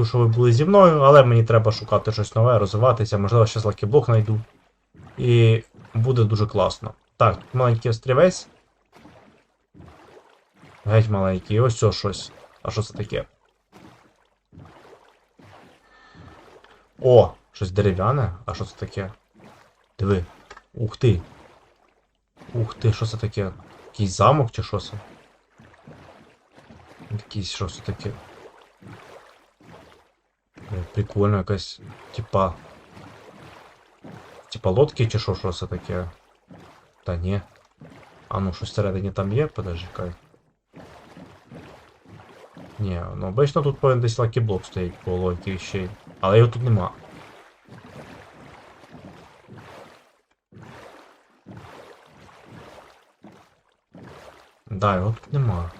Дякую, що ви були зі мною, але мені треба шукати щось нове, розвиватися. Можливо, ще лакіблок знайду. І буде дуже класно. Так, тут маленький острівець. Геть маленький, і ось це щось. А що це таке? О, щось дерев'яне? А що це таке? Диви. Ух ти. Ух ти, що це таке? Якийсь замок чи що це? Якийсь що це таке? Е, Прикольно якась. Типа. Типа лодки чи що, що це таке? Та ні. А ну щось всередині там є, подожди кай. Ні, ну обично тут повинен десь лакіблок стоїть по логіки вещей. Але його тут нема. Да, його тут нема.